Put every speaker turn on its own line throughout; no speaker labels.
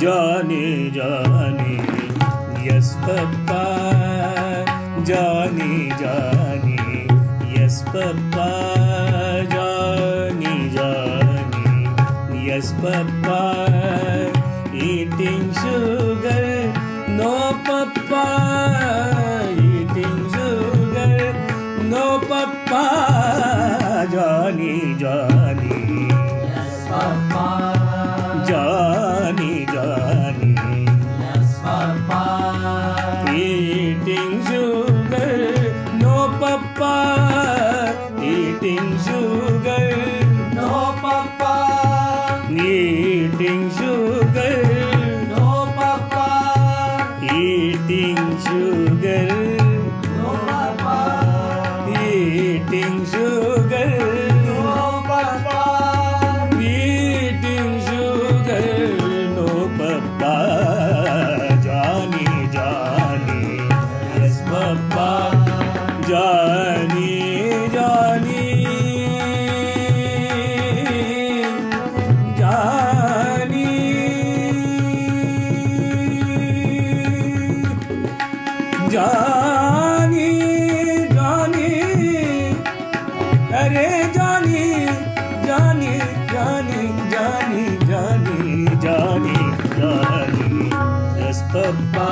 Johnny, Johnny, yes, Papa. Johnny, Johnny, yes, Papa. Johnny, Johnny, yes, Papa. Eating sugar, No, Papa. eating sugar, No, Papa. eating sugar, No, Papa. eating sugar,
no papa,
Johnny, Johnny, yes papa. Johnny, जानी जानी। अरे जानी जानी जानी जानी जानी जानी जानी। रस्तपा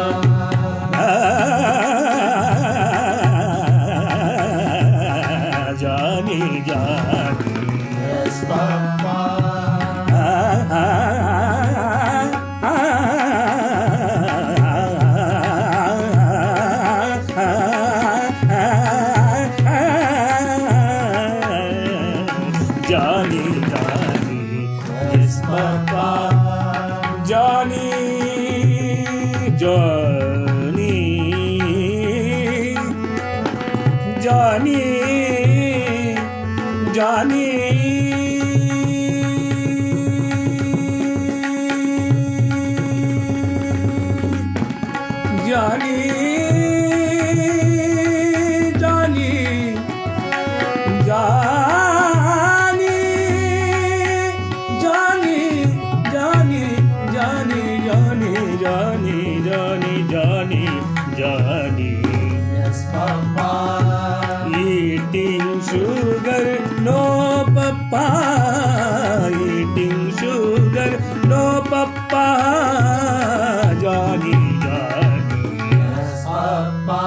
Johnny, Johnny. Eating sugar, no papa. Eating sugar, no papa. Johnny, Johnny.
Yes, Papa.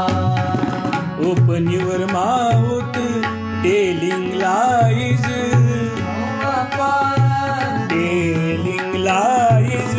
Open your mouth, telling lies,
No, Papa.
telling lies,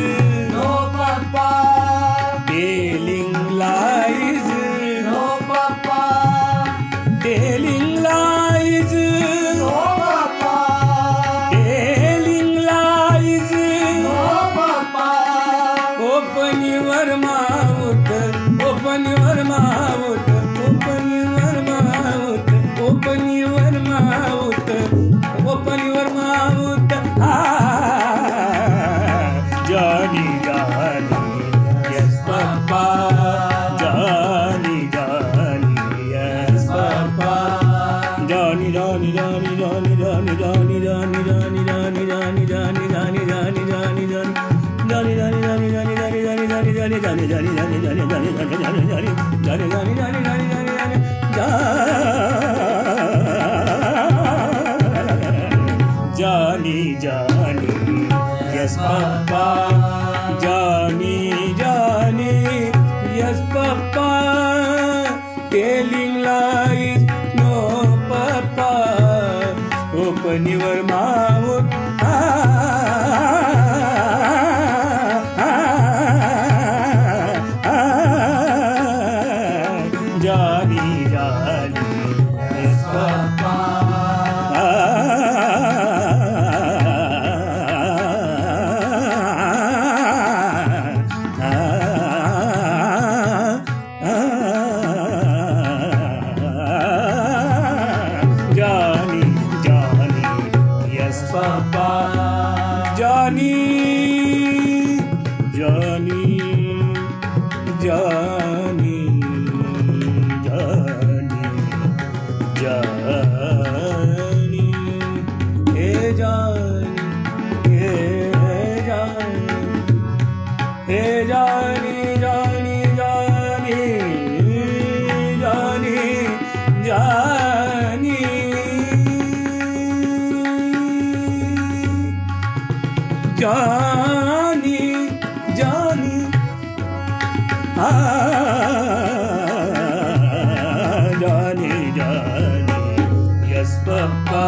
Johnny, Johnny, Johnny, Johnny, Johnny, Johnny, Johnny, Johnny, Johnny, Johnny, Johnny, Johnny, Johnny, Johnny, Johnny. Johnny, Johnny, Johnny, Johnny, Johnny, when you were my. Johnny, Johnny. Ah, Johnny, Johnny. Yes, Papa,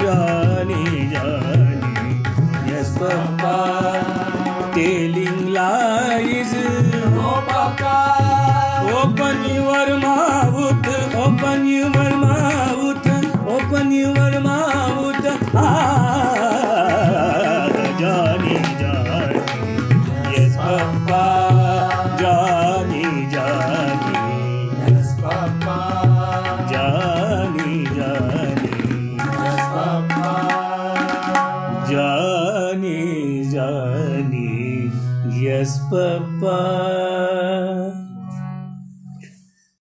Johnny, Johnny. Yes, Papa. Telling lies.
No Papa.
Open your mouth, open your mouth, open Johnny, Papa.